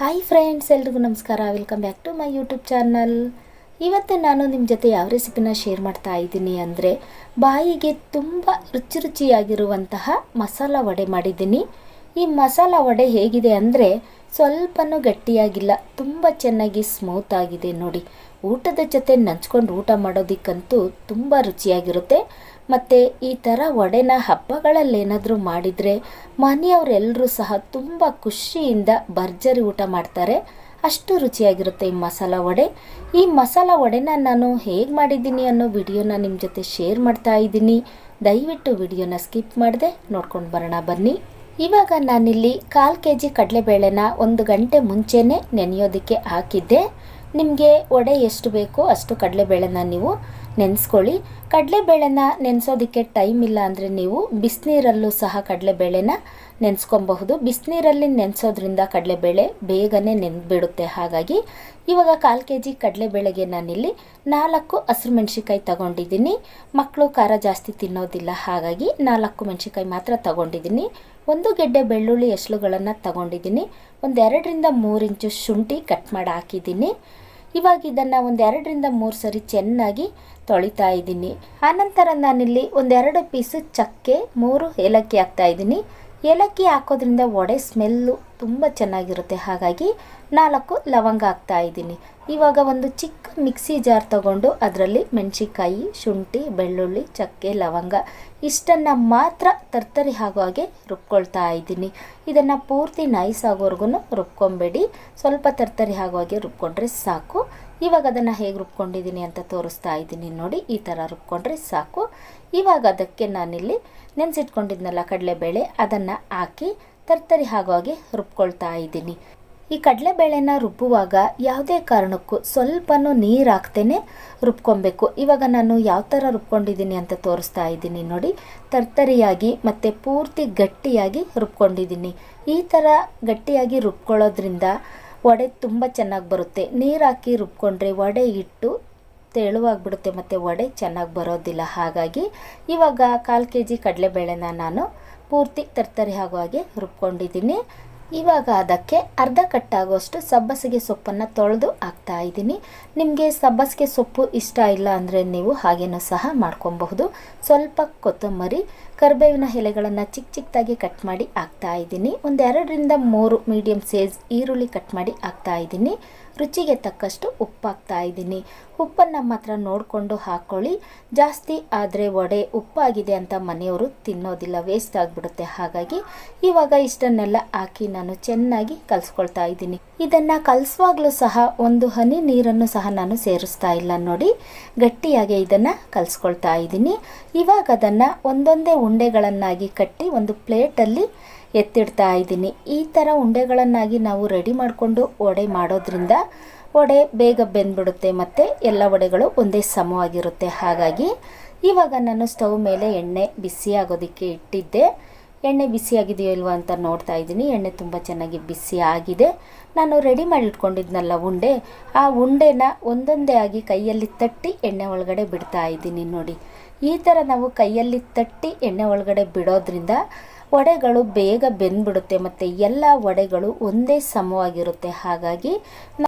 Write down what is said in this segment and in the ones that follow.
Hi friends ಎಲ್ರಿಗೂ ನಮಸ್ಕಾರ. Welcome back to my YouTube channel ಇವತ್ತು ನಾನು ನಿಮ್ಮ ಜೊತೆ ಯಾವ ರೆಸಿಪಿನ ಶೇರ್ ಮಾಡ್ತಾ ಇದ್ದೀನಿ ಅಂದರೆ ಬಾಯಿಗೆ ತುಂಬ ರುಚಿ ರುಚಿಯಾಗಿರುವಂತಹ ಮಸಾಲ ವಡೆ ಮಾಡಿದ್ದೀನಿ. ಈ ಮಸಾಲ ವಡೆ ಹೇಗಿದೆ ಅಂದರೆ ಸ್ವಲ್ಪನೂ ಗಟ್ಟಿಯಾಗಿಲ್ಲ, ತುಂಬ ಚೆನ್ನಾಗಿ ಸ್ಮೂತ್ ಆಗಿದೆ ನೋಡಿ. ಊಟದ ಜೊತೆ ನಂಚ್ಕೊಂಡು ಊಟ ಮಾಡೋದಕ್ಕಂತೂ ತುಂಬ ರುಚಿಯಾಗಿರುತ್ತೆ. ಮತ್ತು ಈ ಥರ ವಡೆನ ಹಬ್ಬಗಳಲ್ಲೇನಾದರೂ ಮಾಡಿದರೆ ಮನೆಯವರೆಲ್ಲರೂ ಸಹ ತುಂಬ ಖುಷಿಯಿಂದ ಭರ್ಜರಿ ಊಟ ಮಾಡ್ತಾರೆ. ಅಷ್ಟು ರುಚಿಯಾಗಿರುತ್ತೆ ಈ ಮಸಾಲ ವಡೆ. ಈ ಮಸಾಲ ವಡೆನ ನಾನು ಹೇಗೆ ಮಾಡಿದ್ದೀನಿ ಅನ್ನೋ ವಿಡಿಯೋನ ನಿಮ್ಮ ಜೊತೆ ಶೇರ್ ಮಾಡ್ತಾ ಇದ್ದೀನಿ. ದಯವಿಟ್ಟು ವಿಡಿಯೋನ ಸ್ಕಿಪ್ ಮಾಡದೆ ನೋಡ್ಕೊಂಡು ಬರೋಣ ಬನ್ನಿ. ಇವಾಗ ನಾನಿಲ್ಲಿ ಕಾಲು ಕೆ ಜಿ ಕಡಲೆಬೇಳೆನ ಒಂದು ಗಂಟೆ ಮುಂಚೆನೇ ನೆನೆಯೋದಕ್ಕೆ ಹಾಕಿದ್ದೆ. ನಿಮಗೆ ವಡೆ ಎಷ್ಟು ಬೇಕೋ ಅಷ್ಟು ಕಡಲೆಬೇಳೆನ ನೀವು ನೆನೆಸ್ಕೊಳ್ಳಿ. ಕಡಲೆಬೇಳೆನ ನೆನೆಸೋದಕ್ಕೆ ಟೈಮ್ ಇಲ್ಲ ಅಂದರೆ ನೀವು ಬಿಸಿನೀರಲ್ಲೂ ಸಹ ಕಡಲೆಬೇಳೆನ ನೆನೆಸ್ಕೊಬಹುದು. ಬಿಸಿನೀರಲ್ಲಿ ನೆನೆಸೋದ್ರಿಂದ ಕಡಲೆಬೇಳೆ ಬೇಗನೆ ನೆನೆದ್ಬಿಡುತ್ತೆ ಹಾಗಾಗಿ ಇವಾಗ ಕಾಲು ಕೆ ಜಿ ಕಡಲೆಬೇಳೆಗೆ ನಾನಿಲ್ಲಿ ನಾಲ್ಕು ಹಸಿರು ಮೆಣಸಿಕಾಯಿ ತಗೊಂಡಿದ್ದೀನಿ. ಮಕ್ಕಳು ಖಾರ ಜಾಸ್ತಿ ತಿನ್ನೋದಿಲ್ಲ. ಹಾಗಾಗಿ ನಾಲ್ಕು ಮೆಣಸಿಕಾಯಿ ಮಾತ್ರ ತಗೊಂಡಿದ್ದೀನಿ. ಒಂದು ಗೆಡ್ಡೆ ಬೆಳ್ಳುಳ್ಳಿ ಎಸಳುಗಳನ್ನು ತಗೊಂಡಿದ್ದೀನಿ. ಒಂದೆರಡರಿಂದ ಮೂರು ಇಂಚು ಶುಂಠಿ ಕಟ್ ಮಾಡಿ ಹಾಕಿದ್ದೀನಿ. ಇವಾಗ ಇದನ್ನು ಒಂದೆರಡರಿಂದ ಮೂರು ಸರಿ ಚೆನ್ನಾಗಿ ತೊಳಿತಾ ಇದ್ದೀನಿ. ಆನಂತರ ನಾನಿಲ್ಲಿ ಒಂದೆರಡು ಪೀಸು ಚಕ್ಕೆ, ಮೂರು ಏಲಕ್ಕಿ ಹಾಕ್ತಾ ಇದ್ದೀನಿ. ಏಲಕ್ಕಿ ಹಾಕೋದ್ರಿಂದ ವಡೆ ಸ್ಮೆಲ್ಲು ತುಂಬ ಚೆನ್ನಾಗಿರುತ್ತೆ. ಹಾಗಾಗಿ ನಾಲ್ಕು ಲವಂಗ ಹಾಕ್ತಾ ಇದ್ದೀನಿ. ಇವಾಗ ಒಂದು ಚಿಕ್ಕ ಮಿಕ್ಸಿ ಜಾರ್ ತಗೊಂಡು ಅದರಲ್ಲಿ ಮೆಣಸಿಕಾಯಿ ಶುಂಠಿ, ಬೆಳ್ಳುಳ್ಳಿ, ಚಕ್ಕೆ, ಲವಂಗ ಇಷ್ಟನ್ನು ಮಾತ್ರ ತರ್ತರಿ ಆಗೋ ಹಾಗೆ ರುಬ್ಕೊಳ್ತಾ ಇದ್ದೀನಿ. ಇದನ್ನು ಪೂರ್ತಿ ನೈಸ್ ಆಗೋವರೆಗೂ ರುಬ್ಕೊಂಬೇಡಿ. ಸ್ವಲ್ಪ ತರ್ತರಿ ಆಗೋ ಹಾಗೆ ರುಬ್ಕೊಂಡ್ರೆ ಸಾಕು. ಇವಾಗ ಅದನ್ನು ಹೇಗೆ ರುಬ್ಕೊಂಡಿದ್ದೀನಿ ಅಂತ ತೋರಿಸ್ತಾ ಇದ್ದೀನಿ ನೋಡಿ. ಈ ಥರ ರುಬ್ಕೊಂಡ್ರೆ ಸಾಕು. ಇವಾಗ ಅದಕ್ಕೆ ನಾನಿಲ್ಲಿ ನೆನೆಸಿಟ್ಕೊಂಡಿದ್ನಲ್ಲ ಕಡಲೆಬೇಳೆ, ಅದನ್ನು ಹಾಕಿ ತರ್ತರಿ ಹಾಗೆ ರುಬ್ಕೊಳ್ತಾ ಇದ್ದೀನಿ. ಈ ಕಡಲೆಬೇಳೆನ ರುಬ್ಬುವಾಗ ಯಾವುದೇ ಕಾರಣಕ್ಕೂ ಸ್ವಲ್ಪನೂ ನೀರು ಹಾಕ್ತೇನೆ ರುಬ್ಕೊಬೇಕು. ಇವಾಗ ನಾನು ಯಾವ ಥರ ರುಬ್ಕೊಂಡಿದ್ದೀನಿ ಅಂತ ತೋರಿಸ್ತಾ ಇದ್ದೀನಿ ನೋಡಿ. ತರ್ತರಿಯಾಗಿ ಮತ್ತು ಪೂರ್ತಿ ಗಟ್ಟಿಯಾಗಿ ರುಬ್ಕೊಂಡಿದ್ದೀನಿ. ಈ ಥರ ಗಟ್ಟಿಯಾಗಿ ರುಬ್ಕೊಳ್ಳೋದ್ರಿಂದ ವಡೆ ತುಂಬ ಚೆನ್ನಾಗಿ ಬರುತ್ತೆ. ನೀರು ಹಾಕಿ ರುಬ್ಕೊಂಡ್ರೆ ವಡೆ ಇಟ್ಟು ತೆಳುವಾಗಿಬಿಡುತ್ತೆ ಮತ್ತು ವಡೆ ಚೆನ್ನಾಗಿ ಬರೋದಿಲ್ಲ. ಹಾಗಾಗಿ ಇವಾಗ ಕಾಲು ಕೆ ಜಿ ಕಡಲೆಬೇಳೆನ ನಾನು ಪೂರ್ತಿ ತರ್ತರಿ ಆಗೋ ಹಾಗೆ ರುಬ್ಕೊಂಡಿದ್ದೀನಿ. ಇವಾಗ ಅದಕ್ಕೆ ಅರ್ಧ ಕಟ್ಟಾಗುವಷ್ಟು ಸಬ್ಬಸಿಗೆ ಸೊಪ್ಪನ್ನು ತೊಳೆದು ಹಾಕ್ತಾ ಇದ್ದೀನಿ. ನಿಮಗೆ ಸಬ್ಬಸಿಗೆ ಸೊಪ್ಪು ಇಷ್ಟ ಇಲ್ಲ ಅಂದರೆ ನೀವು ಹಾಗೇನೂ ಸಹ ಮಾಡ್ಕೊಬಹುದು. ಸ್ವಲ್ಪ ಕೊತ್ತಂಬರಿ ಕರಿಬೇವಿನ ಎಲೆಗಳನ್ನು ಚಿಕ್ಕ ಚಿಕ್ಕದಾಗಿ ಕಟ್ ಮಾಡಿ ಹಾಕ್ತಾ ಇದ್ದೀನಿ. ಒಂದು ಎರಡರಿಂದ ಮೂರು ಮೀಡಿಯಮ್ ಸೈಜ್ ಈರುಳ್ಳಿ ಕಟ್ ಮಾಡಿ ಹಾಕ್ತಾ ಇದ್ದೀನಿ. ರುಚಿಗೆ ತಕ್ಕಷ್ಟು ಉಪ್ಪು ಹಾಕ್ತಾ ಇದ್ದೀನಿ. ಉಪ್ಪನ್ನು ಮಾತ್ರ ನೋಡಿಕೊಂಡು ಹಾಕ್ಕೊಳ್ಳಿ ಜಾಸ್ತಿ ಆದರೆ ವಡೆ ಉಪ್ಪಾಗಿದೆ ಅಂತ ಮನೆಯವರು ತಿನ್ನೋದಿಲ್ಲ ವೇಸ್ಟ್ ಆಗಿಬಿಡುತ್ತೆ. ಹಾಗಾಗಿ ಇವಾಗ ಇಷ್ಟನ್ನೆಲ್ಲ ಹಾಕಿ ನಾನು ಚೆನ್ನಾಗಿ ಕಲಿಸ್ಕೊಳ್ತಾ ಇದ್ದೀನಿ. ಇದನ್ನು ಕಲಿಸುವಾಗಲೂ ಸಹ ಒಂದು ಹನಿ ನೀರನ್ನು ಸಹ ನಾನು ಸೇರಿಸ್ತಾ ಇಲ್ಲ ನೋಡಿ. ಗಟ್ಟಿಯಾಗಿ ಇದನ್ನು ಕಲಿಸ್ಕೊಳ್ತಾ ಇದ್ದೀನಿ. ಇವಾಗ ಅದನ್ನು ಒಂದೊಂದೇ ಉಂಡೆಗಳನ್ನಾಗಿ ಕಟ್ಟಿ ಒಂದು ಪ್ಲೇಟಲ್ಲಿ ಎತ್ತಿಡ್ತಾ ಇದ್ದೀನಿ. ಈ ಥರ ಉಂಡೆಗಳನ್ನಾಗಿ ನಾವು ರೆಡಿ ಮಾಡಿಕೊಂಡು ವಡೆ ಮಾಡೋದ್ರಿಂದ ವಡೆ ಬೇಗ ಬೆಂದ್ಬಿಡುತ್ತೆ ಮತ್ತು ಎಲ್ಲ ವಡೆಗಳು ಒಂದೇ ಸಮವಾಗಿರುತ್ತೆ. ಹಾಗಾಗಿ ಇವಾಗ ನಾನು ಸ್ಟವ್ ಮೇಲೆ ಎಣ್ಣೆ ಬಿಸಿ ಆಗೋದಕ್ಕೆ ಇಟ್ಟಿದ್ದೆ. ಎಣ್ಣೆ ಬಿಸಿಯಾಗಿದೆಯೋ ಇಲ್ವೋ ಅಂತ ನೋಡ್ತಾ ಇದ್ದೀನಿ. ಎಣ್ಣೆ ತುಂಬ ಚೆನ್ನಾಗಿ ಬಿಸಿ ಆಗಿದೆ. ನಾನು ರೆಡಿ ಮಾಡಿಟ್ಕೊಂಡಿದ್ನಲ್ಲ ಉಂಡೆ. ಆ ಉಂಡೆನ ಒಂದೊಂದೇ ಆಗಿ ಕೈಯಲ್ಲಿ ತಟ್ಟಿ ಎಣ್ಣೆ ಒಳಗಡೆ ಬಿಡ್ತಾ ಇದ್ದೀನಿ ನೋಡಿ. ಈ ಥರ ನಾವು ಕೈಯಲ್ಲಿ ತಟ್ಟಿ ಎಣ್ಣೆ ಒಳಗಡೆ ಬಿಡೋದ್ರಿಂದ ವಡೆಗಳು ಬೇಗ ಬೆಂದ್ಬಿಡುತ್ತೆ ಮತ್ತು ಎಲ್ಲ ವಡೆಗಳು ಒಂದೇ ಸಮವಾಗಿರುತ್ತೆ. ಹಾಗಾಗಿ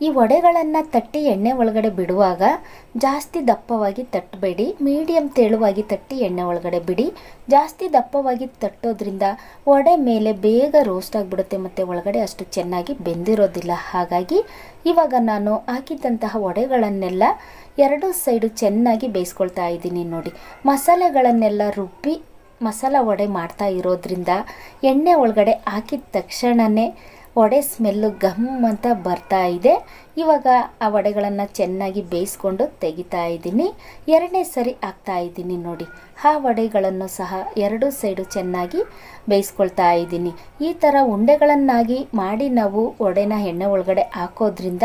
ಈ ವಡೆಗಳನ್ನು ತಟ್ಟಿ ಎಣ್ಣೆ ಒಳಗಡೆ ಬಿಡುವಾಗ ಜಾಸ್ತಿ ದಪ್ಪವಾಗಿ ತಟ್ಟಬೇಡಿ. ಮೀಡಿಯಂ ತೆಳುವಾಗಿ ತಟ್ಟಿ ಎಣ್ಣೆ ಒಳಗಡೆ ಬಿಡಿ. ಜಾಸ್ತಿ ದಪ್ಪವಾಗಿ ತಟ್ಟೋದ್ರಿಂದ ವಡೆ ಮೇಲೆ ಬೇಗ ರೋಸ್ಟ್ ಆಗಿಬಿಡುತ್ತೆ ಮತ್ತು ಒಳಗಡೆ ಅಷ್ಟು ಚೆನ್ನಾಗಿ ಬೆಂದಿರೋದಿಲ್ಲ. ಹಾಗಾಗಿ ಇವಾಗ ನಾನು ಹಾಕಿದ್ದಂತಹ ವಡೆಗಳನ್ನೆಲ್ಲ ಎರಡು ಸೈಡು ಚೆನ್ನಾಗಿ ಬೇಯಿಸ್ಕೊಳ್ತಾ ಇದ್ದೀನಿ ನೋಡಿ. ಮಸಾಲೆಗಳನ್ನೆಲ್ಲ ರುಬ್ಬಿ ಮಸಾಲ ವಡೆ ಮಾಡ್ತಾ ಇರೋದ್ರಿಂದ ಎಣ್ಣೆ ಒಳಗಡೆ ಹಾಕಿದ ತಕ್ಷಣವೇ ವಡೆ ಸ್ಮೆಲ್ಲು ಗಮ್ ಅಂತ ಬರ್ತಾ ಇದೆ. ಇವಾಗ ಆ ವಡೆಗಳನ್ನು ಚೆನ್ನಾಗಿ ಬೇಯಿಸ್ಕೊಂಡು ತೆಗಿತಾ ಇದ್ದೀನಿ. ಎರಡನೇ ಸರಿ ಹಾಕ್ತಾ ಇದ್ದೀನಿ ನೋಡಿ. ಆ ವಡೆಗಳನ್ನು ಸಹ ಎರಡು ಸೈಡು ಚೆನ್ನಾಗಿ ಬೇಯಿಸ್ಕೊಳ್ತಾ ಇದ್ದೀನಿ. ಈ ಥರ ಉಂಡೆಗಳನ್ನಾಗಿ ಮಾಡಿ ನಾವು ವಡೆನ ಎಣ್ಣೆ ಒಳಗಡೆ ಹಾಕೋದ್ರಿಂದ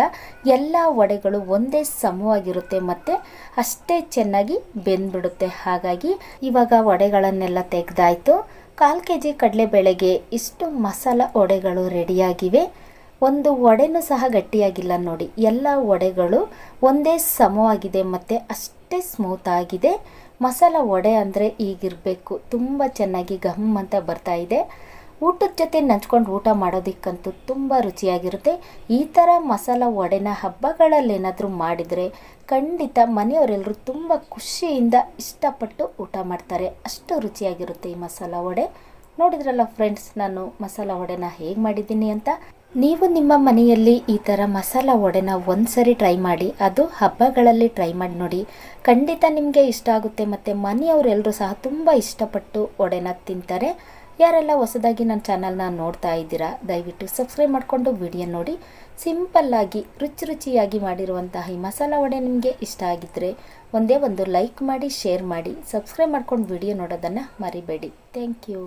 ಎಲ್ಲ ವಡೆಗಳು ಒಂದೇ ಸಮವಾಗಿರುತ್ತೆ ಮತ್ತು ಅಷ್ಟೇ ಚೆನ್ನಾಗಿ ಬೆಂದ್ಬಿಡುತ್ತೆ. ಹಾಗಾಗಿ ಇವಾಗ ವಡೆಗಳನ್ನೆಲ್ಲ ತೆಗೆದಾಯ್ತು. ಕಾಲು ಕೆ ಜಿ ಕಡಲೆಬೇಳೆಗೆ ಇಷ್ಟು ಮಸಾಲ ವಡೆಗಳು ರೆಡಿಯಾಗಿವೆ. ಒಂದು ವಡೆನೂ ಸಹ ಗಟ್ಟಿಯಾಗಿಲ್ಲ ನೋಡಿ. ಎಲ್ಲ ವಡೆಗಳು ಒಂದೇ ಸಮವಾಗಿದೆ ಮತ್ತು ಅಷ್ಟೇ ಸ್ಮೂತ್ ಆಗಿದೆ. ಮಸಾಲ ವಡೆ ಅಂದರೆ ಈಗಿರಬೇಕು. ತುಂಬ ಚೆನ್ನಾಗಿ ಘಮ್ ಅಂತ ಬರ್ತಾ ಇದೆ. ಊಟದ ಜೊತೆ ನಂಚ್ಕೊಂಡು ಊಟ ಮಾಡೋದಕ್ಕಂತೂ ತುಂಬ ರುಚಿಯಾಗಿರುತ್ತೆ. ಈ ಥರ ಮಸಾಲ ವಡೆನ ಹಬ್ಬಗಳಲ್ಲೇನಾದರೂ ಮಾಡಿದರೆ ಖಂಡಿತ ಮನೆಯವರೆಲ್ಲರೂ ತುಂಬ ಖುಷಿಯಿಂದ ಇಷ್ಟಪಟ್ಟು ಊಟ ಮಾಡ್ತಾರೆ. ಅಷ್ಟು ರುಚಿಯಾಗಿರುತ್ತೆ ಈ ಮಸಾಲ ವಡೆ. ನೋಡಿದ್ರಲ್ಲ ಫ್ರೆಂಡ್ಸ್, ನಾನು ಮಸಾಲ ವಡೆನ ಹೇಗೆ ಮಾಡಿದ್ದೀನಿ ಅಂತ? ನೀವು ನಿಮ್ಮ ಮನೆಯಲ್ಲಿ ಈ ಥರ ಮಸಾಲ ವಡೆನ ಒಂದ್ಸರಿ ಟ್ರೈ ಮಾಡಿ, ಅದು ಹಬ್ಬಗಳಲ್ಲಿ ಟ್ರೈ ಮಾಡಿ ನೋಡಿ. ಖಂಡಿತ ನಿಮಗೆ ಇಷ್ಟ ಆಗುತ್ತೆ ಮತ್ತು ಮನೆಯವರೆಲ್ಲರೂ ಸಹ ತುಂಬ ಇಷ್ಟಪಟ್ಟು ವಡೆನ ತಿಂತಾರೆ. ಯಾರೆಲ್ಲ ಹೊಸದಾಗಿ ನನ್ನ ಚಾನಲ್ನ ನೋಡ್ತಾ ಇದ್ದೀರಾ, ದಯವಿಟ್ಟು ಸಬ್ಸ್ಕ್ರೈಬ್ ಮಾಡಿಕೊಂಡು ವಿಡಿಯೋ ನೋಡಿ. ಸಿಂಪಲ್ಲಾಗಿ ರುಚಿ ರುಚಿಯಾಗಿ ಮಾಡಿರುವಂತಹ ಈ ಮಸಾಲ ವಡೆ ನಿಮಗೆ ಇಷ್ಟ ಆಗಿದ್ದರೆ ಒಂದೇ ಒಂದು ಲೈಕ್ ಮಾಡಿ, ಶೇರ್ ಮಾಡಿ, ಸಬ್ಸ್ಕ್ರೈಬ್ ಮಾಡ್ಕೊಂಡು ವಿಡಿಯೋ ನೋಡೋದನ್ನು ಮರಿಬೇಡಿ. Thank you.